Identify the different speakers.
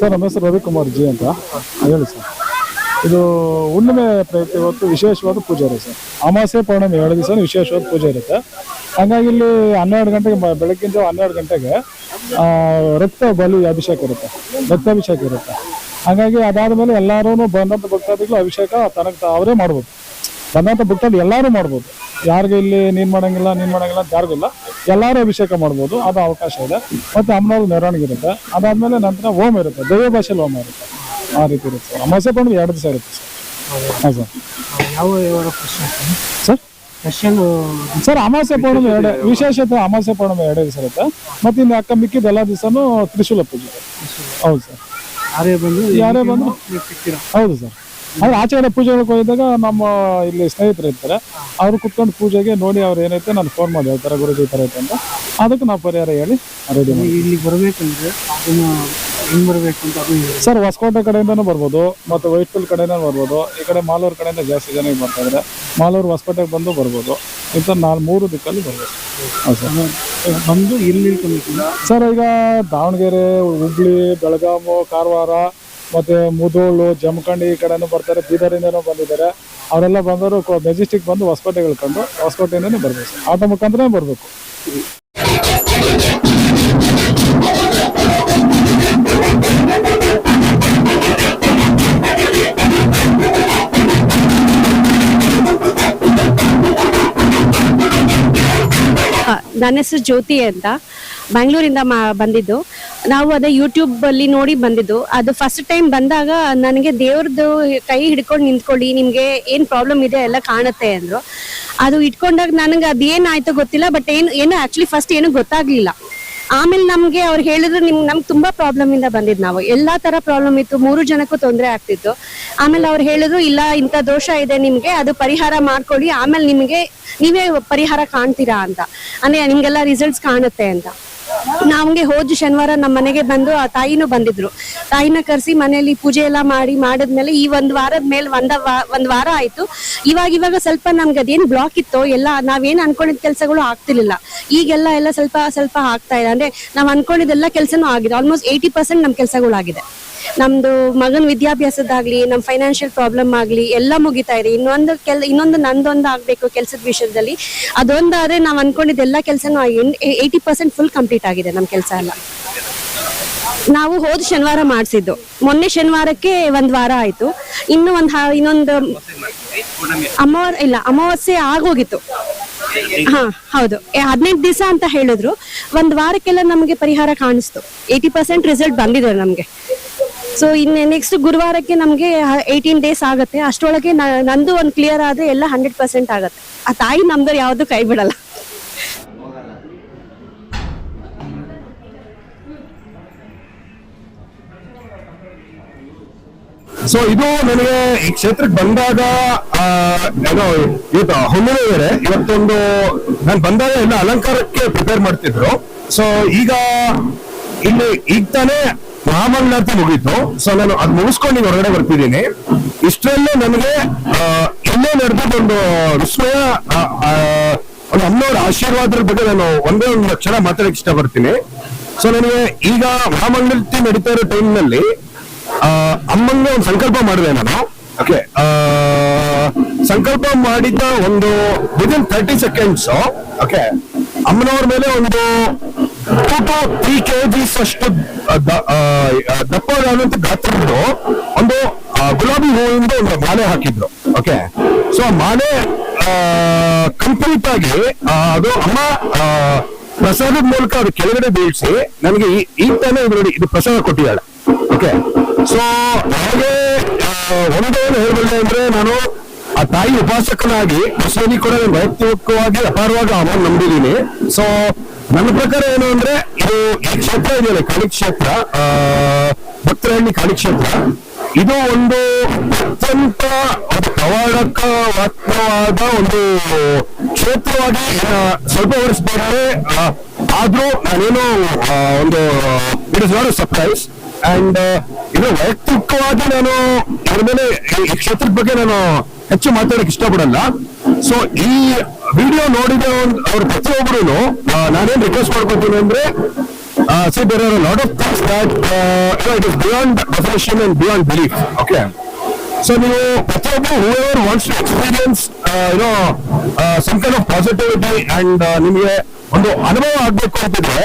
Speaker 1: Sir, ನಮ್ಮ ಹೆಸರು Ravikumar G ಅಂತ. ಹೇಳಿ ಸರ್. ಇದು ಹುಣ್ಣಿಮೆ ಪ್ರಯುಕ್ತ ಇವತ್ತು ವಿಶೇಷವಾದ ಪೂಜೆ ಇರುತ್ತೆ ಸರ್. ಅಮಾಸೆ ಪೌರ್ಣಮಿ ಎರಡು ದಿವಸ ವಿಶೇಷವಾದ ಪೂಜೆ ಇರುತ್ತೆ. ಹಾಗಾಗಿ ಇಲ್ಲಿ ಹನ್ನೆರಡು ಗಂಟೆಗೆ ಮ- ಹನ್ನೆರಡು ಗಂಟೆಗೆ ರಕ್ತ ಬಲಿ ಅಭಿಷೇಕ ಇರುತ್ತೆ. ರಕ್ತಾಭಿಷೇಕ ಇರುತ್ತೆ. ಹಾಗಾಗಿ ಅದಾದ ಮೇಲೆ ಎಲ್ಲರೂ ಬಂದಂಥ ಭಕ್ತಾದಿಗಳು ಅಭಿಷೇಕ ತನಕ ಅವರೇ ಮಾಡ್ಬೋದು. ಬಂದಂಥ ಭಕ್ತಾದಿ ಎಲ್ಲರೂ ಮಾಡ್ಬೋದು. ಯಾರಿಗೂ ಇಲ್ಲಿ ನೀನ್ ಮಾಡಂಗಿಲ್ಲ ನೀನ್ ಮಾಡಂಗಿಲ್ಲ ಅಂತ ಯಾರಿಗಿಲ್ಲ ಎಲ್ಲರೂ ಅಭಿಷೇಕ ಮಾಡ್ಬೋದು ಅದು ಅವಕಾಶ ಇದೆ. ಮತ್ತೆ ಅಮ್ಮನವ್ರ ಮೆರವಣಿಗೆ ಇರುತ್ತೆ. ಅದಾದ್ಮೇಲೆ ನಂತರ ಓಮ್ ಇರುತ್ತೆ. ದೈವ ಭಾಷೆಯಲ್ಲಿ ಓಮ್ ಇರುತ್ತೆ. ಆ ರೀತಿ ಇರುತ್ತೆ. ಅಮಾಸೆ ಪೌರ್ಣಮಿ ಎರಡು ದಿವಸ ಇರುತ್ತೆ ಸರ್. ಹಾಂ ಸರ್? ಸರ್ ಸರ್ ಅಮಾಸೆ ಪೌರ್ಣಮಿ ಎರಡು ವಿಶೇಷತೆ ಅಮಾಸೆ ಪೌರ್ಣಮಿ ಎರಡು ದಿವಸ ಇರುತ್ತೆ. ಮತ್ತೆ ಇನ್ನು ಅಕ್ಕ ಮಿಕ್ಕಿದ ಎಲ್ಲ ದಿವಸನೂ ತ್ರಿಶೂಲ ಪೂಜೆ. ಹೌದು ಸರ್.
Speaker 2: ಯಾರೇ ಬಂದು
Speaker 1: ಯಾರೇ ಬಂದು ಹೌದು ಸರ್. ಆದ್ರೆ ಆಚೆಗಡೆ ಪೂಜೆಗಳಿಗೆ ಹೋಗಿದ್ದಾಗ ನಮ್ಮ ಇಲ್ಲಿ ಸ್ನೇಹಿತರು ಇರ್ತಾರೆ. ಅವ್ರು ಕುತ್ಕೊಂಡು ಪೂಜೆಗೆ ನೋಡಿ ಅವ್ರು ಏನೈತೆ ನಾನು ಫೋನ್ ಮಾಡಿ ಹೇಳ್ತಾರೆ ಗುರುಜಿ ಈ ಥರ ಐತೆ ಅಂತ. ಅದಕ್ಕೆ ನಾವು ಪರಿಹಾರ ಹೇಳಿ ರೆಡಿ ಮಾಡಿ
Speaker 2: ಇಲ್ಲಿ ಬರಬೇಕಂದ್ರೆ ಅದನ್ನ ಹೆಂಗ್ ಬರ್ಬೇಕು ಅಂತ ಅದು ಹೇಳಿ.
Speaker 1: ಸರ್ ಹೊಸಕೋಟೆ ಕಡೆಯಿಂದನೂ ಬರ್ಬೋದು ಮತ್ತು ವೈಟ್ಫೀಲ್ಡ್ ಕಡೆಯಿಂದ ಬರ್ಬೋದು ಈ ಕಡೆ ಮಾಲೂರು ಕಡೆಯಿಂದ ಜಾಸ್ತಿ ಜನ ಈಗ ಬರ್ತಾ ಇದ್ದಾರೆ ಮಾಲೂರು ಹೊಸಕೋಟೆಗೆ ಬಂದು ಬರ್ಬೋದು. ಇಂಥ ನಾಲ್ ಮೂರು ದಿಕ್ಕಲ್ಲಿ ಬರ್ಬೋದು. ಹಾಂ ಸರ್.
Speaker 2: ಬಂದು ಇಲ್ಲಿ ನಿಲ್ಕೊಬೇಕು
Speaker 1: ಸರ್ ಈಗ ದಾವಣಗೆರೆ ಹುಬ್ಳಿ ಬೆಳಗಾಮು ಕಾರವಾರ ಮತ್ತೆ ಮುಧೋಳು ಜಮಖಂಡಿ ಈ ಕಡೆನೂ ಬರ್ತಾರೆ ಬೀದರಿಂದನೂ ಬಂದಿದ್ದಾರೆ. ಅವರೆಲ್ಲ ಬಂದವರು ಮೆಜೆಸ್ಟಿಕ್ ಬಂದು ಹೊಸಕೋಟೆ ಇಳ್ಕೊಂಡು ಹೊಸಕೋಟೆಯಿಂದನೇ ಬರ್ಬೇಕು. ಆಟೋ ಮುಖಾಂತರ ಬರಬೇಕು.
Speaker 3: ನನ್ನ ಹೆಸರು ಜ್ಯೋತಿ ಅಂತ ಬ್ಯಾಂಗ್ಳೂರಿಂದ ಮಾ ಬಂದಿದ್ದು. ನಾವು ಅದೇ ಯೂಟ್ಯೂಬಲ್ಲಿ ನೋಡಿ ಬಂದಿದ್ದು. ಅದು ಫಸ್ಟ್ ಟೈಮ್ ಬಂದಾಗ ನನಗೆ ದೇವ್ರದ್ದು ಕೈ ಹಿಡ್ಕೊಂಡು ನಿಂತ್ಕೊಳ್ಳಿ, ನಿಮಗೆ ಏನು ಪ್ರಾಬ್ಲಮ್ ಇದೆ ಎಲ್ಲ ಕಾಣುತ್ತೆ ಅಂದ್ರು. ಅದು ಇಟ್ಕೊಂಡಾಗ ನನಗೆ ಅದೇನಾಯ್ತೋ ಗೊತ್ತಿಲ್ಲ ಬಟ್ ಏನು ಏನು ಆ್ಯಕ್ಚುಲಿ ಫಸ್ಟ್ ಏನು ಗೊತ್ತಾಗ್ಲಿಲ್ಲ. ಆಮೇಲೆ ನಮ್ಗೆ ಅವ್ರು ಹೇಳಿದ್ರು ನಿಮ್, ನಮ್ಗೆ ತುಂಬಾ ಪ್ರಾಬ್ಲಮ್ ಇಂದ ಬಂದಿದ್ ನಾವು. ಎಲ್ಲಾ ತರ ಪ್ರಾಬ್ಲಮ್ ಇತ್ತು, ಮೂರು ಜನಕ್ಕೂ ತೊಂದರೆ ಆಗ್ತಿತ್ತು. ಆಮೇಲೆ ಅವ್ರು ಹೇಳಿದ್ರು, ಇಲ್ಲ, ಇಂಥ ದೋಷ ಇದೆ ನಿಮ್ಗೆ, ಅದು ಪರಿಹಾರ ಮಾಡ್ಕೊಳ್ಳಿ, ಆಮೇಲೆ ನಿಮ್ಗೆ ನೀವೇ ಪರಿಹಾರ ಕಾಣ್ತೀರಾ ಅಂತ. ಅಂದ್ರೆ ನಿಮ್ಗೆಲ್ಲ ರಿಸಲ್ಟ್ಸ್ ಕಾಣುತ್ತೆ ಅಂತ. ನಮ್ಗೆ ಹೋದ ಶನಿವಾರ ನಮ್ಮ ಮನೆಗೆ ಬಂದು ಆ ತಾಯಿನೂ ಬಂದಿದ್ರು. ತಾಯಿನ ಕರೆಸಿ ಮನೆಯಲ್ಲಿ ಪೂಜೆ ಎಲ್ಲ ಮಾಡಿ ಮಾಡಿದ್ಮೇಲೆ ಈ ಒಂದ್ ವಾರದ ಮೇಲೆ ಒಂದ ಒಂದ್ ವಾರ ಆಯ್ತು. ಇವಾಗ ಇವಾಗ ಸ್ವಲ್ಪ ನಮ್ಗೆ ಅದೇನ್ ಬ್ಲಾಕ್ ಇತ್ತು, ಎಲ್ಲ ನಾವೇನು ಅನ್ಕೊಂಡಿದ್ ಕೆಲಸಗಳು ಆಗ್ತಿರ್ಲಿಲ್ಲ. ಈಗೆಲ್ಲ ಎಲ್ಲ ಸ್ವಲ್ಪ ಸ್ವಲ್ಪ ಆಗ್ತಾ ಇದೆ ಅಂದ್ರೆ ನಾವು ಅನ್ಕೊಂಡಿದ್ದೆಲ್ಲ ಕೆಲಸನೂ ಆಗಿದೆ. ಆಲ್ಮೋಸ್ಟ್ ಏಯ್ಟಿ ಪರ್ಸೆಂಟ್ ನಮ್ ಕೆಲಸಗಳಾಗಿದೆ. ನಮ್ದು ಮಗನ್ ವಿದ್ಯಾಭ್ಯಾಸದಾಗ್ಲಿ, ನಮ್ ಫೈನಾನ್ಷಿಯಲ್ ಪ್ರಾಬ್ಲಮ್ ಆಗ್ಲಿ ಎಲ್ಲ ಮುಗಿತಾ ಇದೆ. ಇನ್ನೊಂದು ಕೆಲ್, ಇನ್ನೊಂದು ನಂದೊಂದು ಆಗ್ಬೇಕು ಕೆಲಸದ ವಿಷಯದಲ್ಲಿ. ಅದೊಂದಾದ್ರೆ ನಾವ್ ಅನ್ಕೊಂಡಿದ್ದ ಎಲ್ಲಾ ಕೆಲಸನೂ ಏಯ್ಟಿ ಪರ್ಸೆಂಟ್ ಫುಲ್ ಕಂಪ್ಲೀಟ್ ಆಗಿದೆ ನಮ್ ಕೆಲಸ ಎಲ್ಲ. ನಾವು ಹೋದ ಶನಿವಾರ ಮಾಡಿಸಿದ್ದು. ಮೊನ್ನೆ ಶನಿವಾರಕ್ಕೆ ಒಂದ್ ವಾರ ಆಯ್ತು. ಇನ್ನು ಒಂದ್ ಇನ್ನೊಂದು ಅಮಾವ ಇಲ್ಲ, ಅಮಾವಾಸ್ಯೆ ಆಗೋಗಿತ್ತು. ಹಾ, ಹೌದು. ಹದಿನೆಂಟು ದಿವಸ ಅಂತ ಹೇಳಿದ್ರು. ಒಂದ್ ವಾರಕ್ಕೆಲ್ಲ ನಮಗೆ ಪರಿಹಾರ ಕಾಣಿಸ್ತು. ಏಯ್ಟಿ ಪರ್ಸೆಂಟ್ ರಿಸಲ್ಟ್ ಬಂದಿದೆ ನಮ್ಗೆ. ಸೊ ಇನ್ನು ನೆಕ್ಸ್ಟ್ ಗುರುವಾರಕ್ಕೆ ನಮಗೆ ಏಯ್ಟೀನ್ ಡೇಸ್ ಆಗುತ್ತೆ. ಅಷ್ಟರೊಳಗೆ ನ- ನಂದು ಒಂದು ಕ್ಲಿಯರ್ ಆದ್ರೆ ಎಲ್ಲ ಹಂಡ್ರೆಡ್ ಪರ್ಸೆಂಟ್ ಆಗುತ್ತೆ. ಆ ತಾಯಿ ನಮ್ದು ಯಾವುದು ಕೈ ಬಿಡಲ್ಲ.
Speaker 4: ಸೊ ಇದು ನನಗೆ ಈ ಕ್ಷೇತ್ರಕ್ಕೆ ಬಂದಾಗ ಏನೋ ಇವತ್ತು ಹುಣ್ಣಿಮೆ ಬೇರೆ ಇವತ್ತೊಂದು, ನಾನು ಬಂದಾಗ ಎಲ್ಲ ಅಲಂಕಾರಕ್ಕೆ ಪ್ರಿಪೇರ್ ಮಾಡ್ತಿದ್ರು. ಸೊ ಈಗ, ಇಲ್ಲಿ, ಈಗ ತಾನೇ ಮಹಾಮಂಗಳಾರತಿ ಮುಗೀತು. ಸೊ ನಾನು ಅದ್ ಮುಗಿಸ್ಕೊಂಡು ಈಗ ಹೊರಗಡೆ ಬರ್ತಿದ್ದೀನಿ. ಇಷ್ಟರಲ್ಲೇ ನನಗೆ ಇಲ್ಲೇ ನಡೆದ ಒಂದು ವಿಸ್ಮಯ ಒಂದು ಅಮ್ಮನವರ ಆಶೀರ್ವಾದದ ಬಗ್ಗೆ ನಾನು ಒಂದೇ ಒಂದು ಲಕ್ಷಣ ಮಾತಾಡಕ್ಕೆ ಇಷ್ಟಪಡ್ತೀನಿ. ಸೊ ನನಗೆ ಈಗ ಮಹಾಮಂಗಳಾರತಿ ನಡೀತಾ ಇರೋ ಟೈಮ್ನಲ್ಲಿ ನಲ್ಲಿ ಅಮ್ಮಂಗೆ ಒಂದು ಸಂಕಲ್ಪ ಮಾಡಿದೆ ನಾನು. ಓಕೆ ಸಂಕಲ್ಪ ಮಾಡಿದ್ದ ಒಂದು ವಿದಿನ್ ತರ್ಟಿ ಸೆಕೆಂಡ್ಸ್ ಓಕೆ ಅಮ್ಮನವ್ರ ಮೇಲೆ ಒಂದು two to three K Gs ಅಷ್ಟು ದಪ್ಪ ಆ, ಆ, ದಪ್ಪದಾದಂತ ಗಾತ್ರದ್ದು ಒಂದು ಗುಲಾಬಿ ಹೂವಿಂದ ಒಂದು ಮಾಲೆ ಹಾಕಿದ್ರು. ಓಕೆ ಸೊ ಮಾಲೆ ಕಂಪ್ಲೀಟ್ ಆಗಿ ಅದು ಅಮ್ಮ ಪ್ರಸಾದದ ಮೂಲಕ ಅದು ಕೆಳಗಡೆ ಬೀಳ್ಸಿ ನನಗೆ ಈ- ತಾನೇ ನೋಡಿ ಇದು ಪ್ರಸಾದ ಕೊಟ್ಟಿದ್ದಾಳೆ. ಓಕೆ ಸೊ ಹಾಗೆ ಒಂದೇನು ಹೇಳ್ಬಲ್ಲೆ ಅಂದ್ರೆ ನಾನು ಆ ತಾಯಿ ಉಪಾಸಕನಾಗಿ ಪ್ರಸಾದಿ ಕೂಡ ವೈಯಕ್ತಿಕವಾಗಿ ಅಪಾರವಾಗಿ ಅಮ್ಮ ನಂಬಿದ್ದೀನಿ. ಸೊ ನನ್ನ ಪ್ರಕಾರ ಏನು ಅಂದ್ರೆ ಇದು ಈ ಕ್ಷೇತ್ರ ಇದೆಯಲ್ಲ ಕಾಳಿ ಕ್ಷೇತ್ರ ಭಕ್ತರಹಳ್ಳಿ ಕಾಳಿ ಕ್ಷೇತ್ರ. ಇದು ಒಂದು ಅತ್ಯಂತ ಪ್ರವಾಡಕವಾದ ಒಂದು ಕ್ಷೇತ್ರವಾಗಿ ಸ್ವಲ್ಪ ವರ್ಷದಲ್ಲಿ ಆದ್ರೂ ನಾನೇನು ಒಂದು it is not surprise and ಇದು ವೈಯಕ್ತಿಕವಾಗಿ ನಾನು ಇದ್ರ ಮೇಲೆ ಈ- ಕ್ಷೇತ್ರದ ಬಗ್ಗೆ ನಾನು ಹೆಚ್ಚು ಮಾತಾಡಕ್ ಇಷ್ಟಪಡಲ್ಲ. ಸೊ ಈ ವಿಡಿಯೋ ನೋಡಿದ ಅವ್ರ ಪ್ರತಿ ಒಬ್ರು ನಾನೇನ್ ರಿಕ್ವೆಸ್ಟ್ ಮಾಡ್ಕೊತೀನಿ ಅಂದ್ರೆ see there are lot of things that it is beyond definition and beyond belief okay so ನೀವು ಪ್ರತಿಯೊಬ್ಬರು whoever wants to experience you know some kind of positivity and ನಿಮಗೆ ಒಂದು ಅನುಭವ ಆಗಬೇಕು ಅಂತಿದ್ರೆ